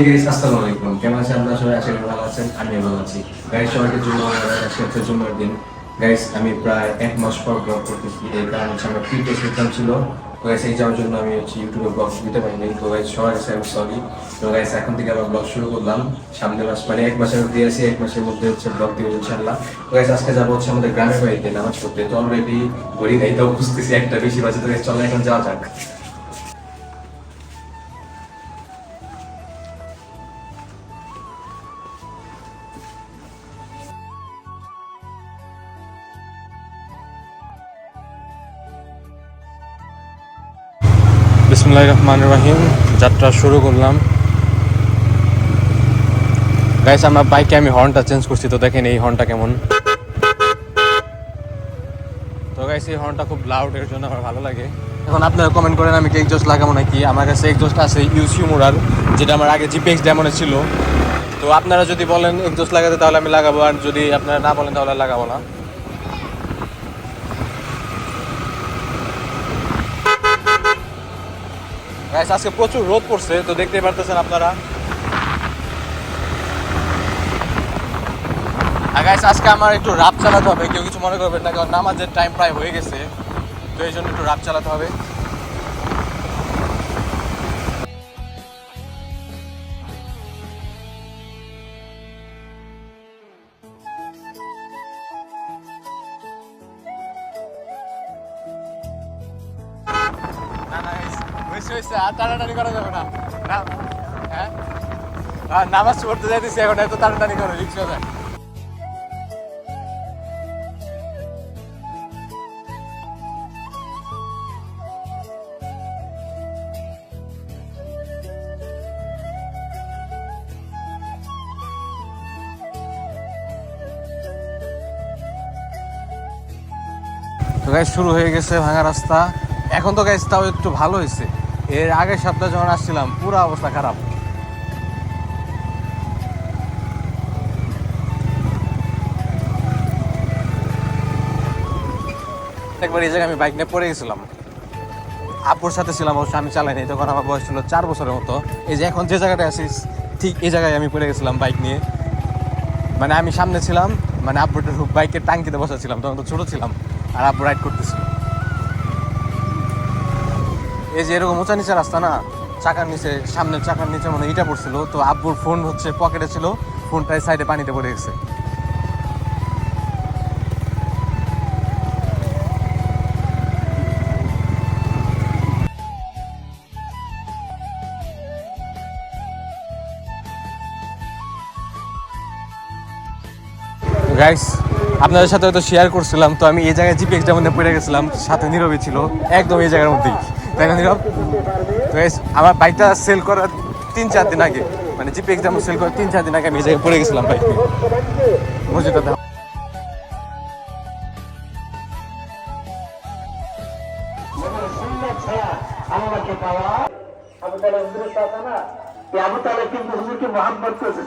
আসসালামু আলাইকুম কেমন আছেন আপনারা? সবাই আশা ভালো আছেন আমি ভালো আছি। সবাইকে জন্য আজকে আমি প্রায় এক মাস পর ব্লগ করতেছি। এই কারণ আমার প্রি টেস্ট ছিল। তো এই যাওয়ার জন্য আমি হচ্ছে ইউটিউবে ব্লগ দিতে পারিনি। তো গাইস সবার কাছে আমি সরি তো গাইস এখন থেকে আবার ব্লগ শুরু করলাম। সামনের মাস মানে এক মাসের মধ্যে আছি, এক মাসের মধ্যে হচ্ছে ব্লগ দিব ইনশাল্লাহ তো গাইস আজকে যাব হচ্ছে আমাদের গ্রামের বাড়িতে নামাজ পড়তে। তো অলরেডি ঘড়ি নাই, তাও বুঝতেছি একটা বেশি বাজে। তো গাইস চলো এখন যাওয়া যাক। বিসমুল্লাহ রহমান রহিম, যাত্রা শুরু করলাম। গাইস আমার বাইকে আমি হর্নটা চেঞ্জ করছি, তো দেখেন এই হর্নটা কেমন। তো গাইস এই হর্নটা খুব লাউড এর জন্য আমার ভালো লাগে। এখন আপনারা কমেন্ট করেন, আমি কেক এক্সজস্ট লাগাবো নাকি? আমার কাছে এক্সজস্ট আছে ইউসিউ মোরার যেটা আমার আগে জিপিএক্স ডেমনে ছিল। তো আপনারা যদি বলেন এক্সজস্ট লাগাতে, তাহলে আমি লাগাবো, আর যদি আপনারা না বলেন, তাহলে লাগাবো না। আজকে প্রচুর রোদ পড়ছে, তো দেখতে পারতেছেন আপনারা। গাইস আজকে আমার একটু রাপ চালাতে হবে, কেউ কিছু মনে করবেন না, কারণ নামাজের টাইম প্রায় হয়ে গেছে, তো এই জন্য একটু রাপ চালাতে হবে। হয়েছে, আর টানাটানি করা যাবে না। হ্যাঁ? নামাজ পড়তে যাইতেছি এখন, এত টানাটানি রিক্সা শুরু হয়ে গেছে ভাঙা রাস্তা। এখন তো গাইজ তাও একটু ভালো হয়েছে। এর আগের সপ্তাহে যখন আসছিলাম, পুরো অবস্থা খারাপ। একবার এই জায়গায় আমি বাইক নিয়ে পড়ে গেছিলাম। আব্বুর সাথে ছিলাম, অবশ্য আমি চালাইনি তখন আমার বয়স ছিল চার বছরের মতো। এই যে এখন যে জায়গাটায় আছি, ঠিক এই জায়গায় আমি পড়ে গেছিলাম বাইক নিয়ে। মানে আমি সামনে ছিলাম মানে আব্বুর বাইকের টাঙ্কিতে বসা ছিলাম, তখন তো ছোট ছিলাম, আর আব্বু রাইড করতেছিল। এই যে এরকম উঁচা নিচে রাস্তা না, চাকার নিচে, সামনের চাকার নিচে মানে ইটা পড়ছিল, তো আব্বুর ফোন হচ্ছে পকেটে ছিল ফোনটাই সাইডে পানিতে পড়ে গেছে। গাইস আপনাদের সাথে হয়তো শেয়ার করছিলাম, তো আমি এই জায়গায় জিপিএক্সটার মধ্যে পড়ে গেছিলাম, সাথে নীরবই ছিল, একদম এই জায়গার মধ্যেই। তাই না নীরব তো আমার বাইকটা সেল করার তিন, চার দিন আগে মানে জিপিএক্স যেমন সেল করার তিন, চার দিন আগে আমি এই জায়গায় পড়ে গেছিলাম বাইক নিয়ে। মসজিদটা দাও। আবু তালেব কিন্তু হুজুরকে মহাব্বত করেছে।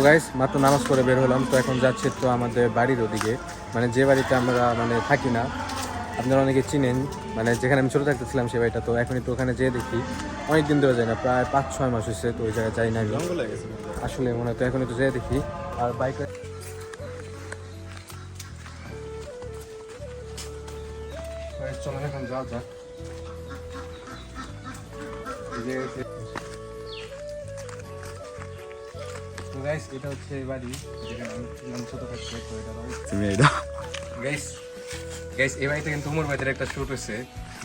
তো গাইস মাত্র নামাজ পড়ে বের হলাম। তো এখন যাচ্ছি তো আমাদের বাড়ির ওদিকে। মানে যে বাড়িতে আমরা মানে থাকি না, আপনারা অনেকে চিনেন। মানে যেখানে আমি ছোটো থাকতেছিলাম সে বাড়িটা, তো এখন একটু ওখানে যেয়ে দেখি। অনেক দিন ধরে যাই না, প্রায় পাঁচ ছয় মাস হয়েছে তো ওই জায়গায় যাই না আসলে মনে হয় তো এখন একটু যেয়ে দেখি। আর বাইক চলেন এখন, যাওয়া যাক। গাইস এটা হচ্ছে বাড়ি যেখানে আমি ছিলাম ছোট থাকতে তো এটা তুমি এটা গাইস গাইস এই বাড়িতে কিন্তু উমর ভাইদের একটা শুট হয়েছে।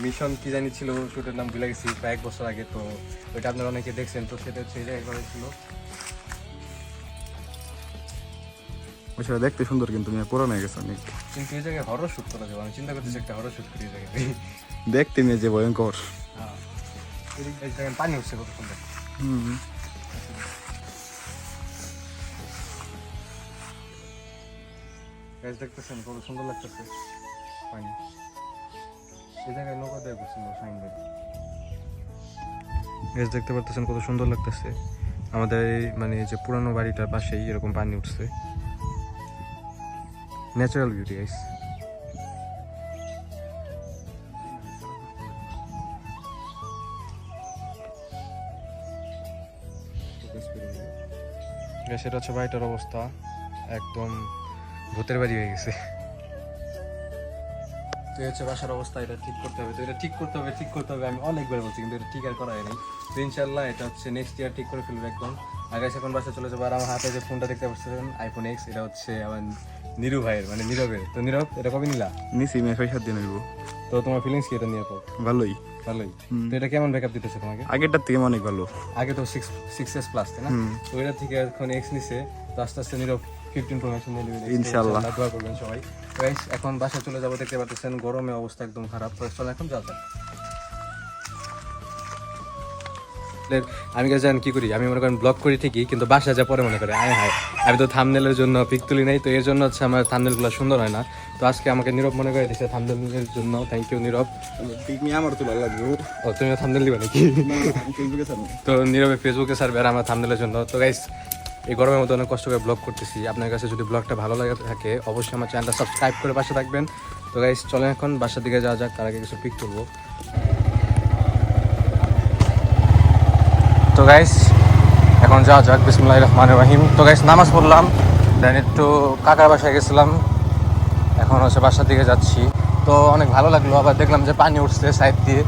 মিশন কি জানি ছিল শুটের নাম ভুলে গেছি প্রায় এক বছর আগে তো ওইটা আপনারা অনেকে দেখছেন তো সেটা হচ্ছে এই জায়গায় ছিল। ওইটা দেখতে সুন্দর কিন্তু মেয়ে পুরানো হয়ে গেছে অনেক। কিন্তু এই জায়গায় হরর শুট করা যাবে আমি চিন্তা করতেছি একটা হরর শুট করি এই জায়গায়। দেখতে মেয়ে যে ভয়ঙ্কর। হ্যাঁ। পানি উঠছে কত সুন্দর হুম। গাছ দেখতেছেন কত সুন্দর লাগতেছে। পানি এই জায়গায় নৌকা দেয় সুন্দর সাইন গাছ দেখতে পারতেছেন কত সুন্দর লাগতেছে। আমাদের এই মানে যে পুরানো বাড়িটার পাশেই এরকম পানি উঠছে। ন্যাচারাল বিউটি গাইস সেটা হচ্ছে বাড়িটার অবস্থা। একদম ভূতের বাড়ি হয়ে গেছে। তো হচ্ছে বাসার অবস্থা এটা ঠিক করতে হবে তো এটা ঠিক করতে হবে ঠিক করতে হবে আমি অনেকবার বলছি কিন্তু এটা ঠিক আর করা হয়নি তো ইনশাল্লাহ এটা হচ্ছে নেক্সট ইয়ার ঠিক করে ফেলব একদম। আগে এখন বাসা চলে যাব আর আমার হাতে যে ফোনটা দেখতে পাচ্ছেন আইফোন এক্স এটা হচ্ছে আমার নিরু ভাইয়ের মানে নীরবের। তো নীরব এটা কবে নিলা? নিছি মেয়ে পয়সা দিয়ে নেব তো তোমার ফিলিংস কি এটা নিয়ে পর ভালোই। ভালোই। তো এটা কেমন ব্যাকআপ দিতেছে তোমাকে? আগেরটার থেকে অনেক ভালো। আগে তো সিক্স সিক্স এস প্লাস তাই না? তো ওইটা থেকে এখন এক্স নিছে তো আস্তে আস্তে নীরব ফিফটিন প্রোমেশন নিয়ে নেবেন ইনশাআল্লাহ। দোয়া করবেন সবাই। গাইস এখন বাসা চলে যাব দেখতে পাচ্ছেন গরমে অবস্থা একদম খারাপ। তো চলো এখন যাওয়া যাক। আমি কাছে জানেন কি করি? আমি মনে করেন ব্লগ করি ঠিকই কিন্তু বাসা যা পরে মনে করে আয় হায় আমি তো থামনেলের জন্য পিক তুলি নাই তো এর জন্য হচ্ছে আমার থামনেলগুলো সুন্দর হয় না। তো আজকে আমাকে নীরব মনে করে দিচ্ছে থামনেলের জন্য। Thank you Nirob. আমার তো ভালো লাগবে ও তুমি থামনেল দিবা নাকি? তো নীরবে ফেসবুকে সার্ভে আর আমার থামনেলের জন্য। তো গাইস এই গরমের মধ্যে অনেক কষ্ট করে ব্লগ করতেছি। আপনার কাছে যদি ব্লগটা ভালো লাগে থাকে, অবশ্যই আমার চ্যানেলটা সাবস্ক্রাইব করে পাশে থাকবেন। তো গাইস চলেন এখন বাসার দিকে যাওয়া যাক, তার আগে কিছু পিক তুলবো। তো গাইস এখন যাওয়া যাক বিসমুল্লাহ রহমান রাহিম। তো গাইস নামাজ পড়লাম দেন একটু কাকার বাসায় গেছিলাম। এখন হচ্ছে বাসার দিকে যাচ্ছি। তো অনেক ভালো লাগল, আবার দেখলাম যে পানি উঠছে সাইড দিয়ে।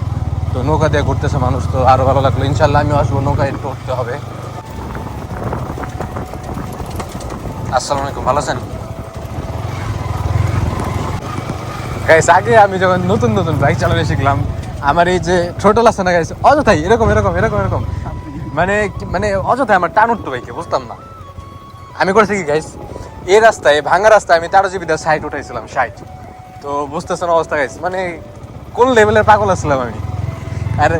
তো নৌকা দিয়ে ঘুরতেছে মানুষ, তো আরও ভালো লাগল। ইনশাল্লাহ আমিও আসব নৌকায় একটু উঠতে হবে। আসসালামু আলাইকুম, ভালো আছেন? গাইস আগে আমি যখন নতুন নতুন বাইক চালানো শিখলাম, আমার এই যে ছোটল আছে না গাইস অযথাই, এরকম এরকম এরকম এরকম। মানে মানে অযথাই আমার টান উঠতো বাইকে বুঝতাম না। আমি করেছি কি গাইস এই রাস্তায় ভাঙা রাস্তায় আমি তেরো জিবি সাইট উঠাইছিলাম সাইট তো বুঝতেছেন অবস্থা গাইস মানে কোন লেভেলের পাগল আসছিলাম আমি? আরে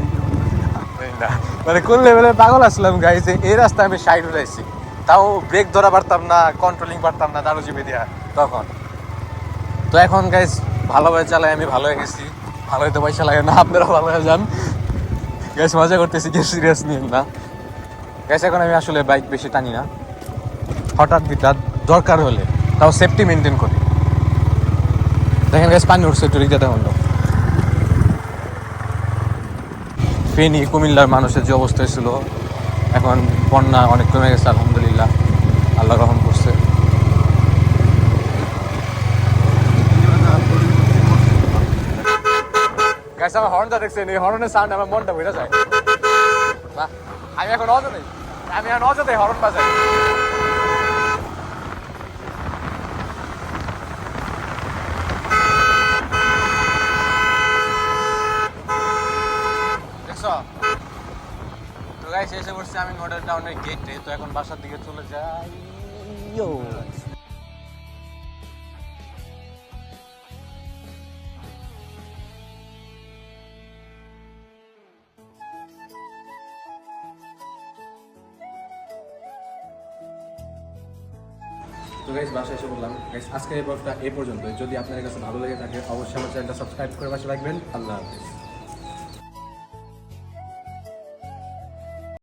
মানে কোন লেভেলের পাগল আসলাম গাইস এই রাস্তায় আমি সাইট উঠাইছি। তাও ব্রেক ধরা পারতাম না কন্ট্রোলিং পারতাম না দারু জিবি দিয়া তখন। তো এখন গাইস ভালোভাবে চালাই, আমি ভালো হয়ে গেছি। ভালো হইতে পয়সা লাগে না আপনারা ভালো হয়ে যান। গ্যাস মজা করতেছি, কেউ সিরিয়াস নিন না। গ্যাস এখন আমি আসলে বাইক বেশি টানি না। হঠাৎ বিঠাৎ দরকার হলে, তাও সেফটি মেনটেন করি। দেখেন গ্যাস পানি উঠছে, একটু রিক্সাতে হলো ফেনী, কুমিল্লার মানুষের যে অবস্থা ছিল, এখন বন্যা অনেক কমে গেছে আল্লাহ রহম করছে। গাইস আমার হর্নটা দেখছেন, এই হর্নের সাউন্ড আমার মনটা বুঝা যায়। আমি এখন অজনে আমি এখন অজনে হর্ন বাজাই দেখছ তো গাইস এসে পড়ছি আমি মডেল টাউনের গেটে তো এখন বাসার দিকে চলে যাই। তো গাইস বাসায় এসে বললাম গাইস আজকের এই ব্লগটা এ পর্যন্ত যদি আপনাদের কাছে ভালো লেগে থাকে, অবশ্যই আমার চ্যানেলটা সাবস্ক্রাইব করে পাশে রাখবেন। আল্লাহ হাফিজ।